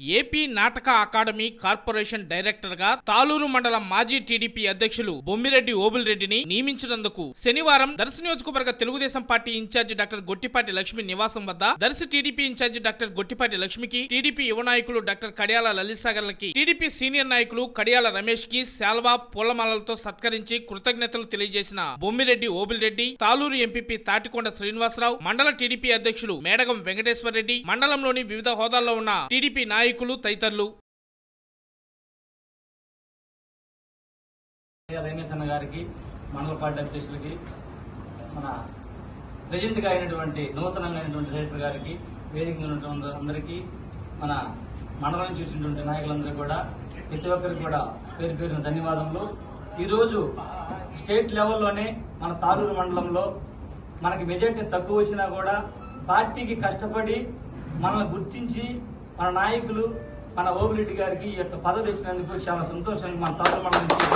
AP నాటక academy corporation డైరెక్టర్గా తాలూరు మండలం మాజీ టీడీపీ అధ్యక్షులు బొమ్మిరెడ్డి ఓబుల్రెడ్డిని నియమించినందుకు శనివారం దర్శి నియోజకవర్గ Telugu Desam party incharge doctor Gottipati Lakshmi నివాసం వద్ద Darsi TDP incharge doctor Gottipati లక్ష్మికి టీడీపీ యువ నాయకులు డాక్టర్ కడియాల లలితసాగర్లకి టీడీపీ సీనియర్ నాయకులు కడియాల రమేష్కి శాల్వా పూలమాలలతో సత్కరించి కృతజ్ఞతలు తెలియజేసిన బొమ్మిరెడ్డి ఓబిల్రెడ్డి తాలూరు ఎంపీపీ తాటికొండ శ్రీనివాసరావు మండల టీడీపీ అధ్యక్షులు మేడగం వెంకటేశ్వర రెడ్డి మండలంలోని వివిధ హోదాల్లో ఉన్న టీడీపీ నాయకులు తదితరులు. రమేష్ అన్న గారికి మండల పార్టీ అధ్యక్షులకి మన ప్రెజెంట్గా అయినటువంటి నూతనంగా అయినటువంటి డైరెక్టర్ గారికి వేదిక ఉన్నటువంటి అందరికీ మన మండలం నుంచి వచ్చినటువంటి నాయకులందరూ కూడా ప్రతి ఒక్కరికి కూడా పేరు పేరున ధన్యవాదములు. ఈరోజు స్టేట్ లెవెల్లోనే మన తారూరు మండలంలో మనకి మెజార్టీ తక్కువ వచ్చినా కూడా పార్టీకి కష్టపడి మనల్ని గుర్తించి మన నాయకులు మన ఓబిరెడ్డి గారికి ఈ యొక్క పదవి ఇచ్చినందుకు చాలా సంతోషంగా మన తారూరు మండలం నుంచి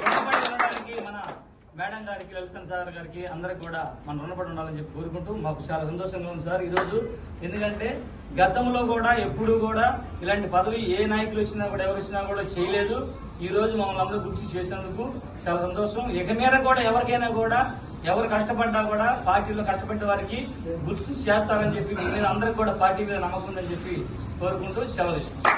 రుణపడి ఉండడానికి మన మేడం గారికి లలితన్ సార్ గారికి అందరికి కూడా మనం రుణపడి ఉండాలని చెప్పి కోరుకుంటూ మాకు చాలా సంతోషంగా ఉంది సార్ ఈరోజు. ఎందుకంటే గతంలో కూడా ఎప్పుడూ కూడా ఇలాంటి పదవి ఏ నాయకులు వచ్చినా కూడా ఎవరు వచ్చినా కూడా చేయలేదు. ఈ రోజు మమ్మల్ని అందరూ గుర్తు చేసినందుకు చాలా సంతోషం. ఇక మీద కూడా ఎవరికైనా కూడా ఎవరు కష్టపడ్డా కూడా పార్టీలో కష్టపడ్డ వారికి గుర్తు చేస్తారని చెప్పి మీ అందరికి కూడా పార్టీ మీద నమ్మకం ఉందని చెప్పి కోరుకుంటూ సెలవు తీసుకుంటాం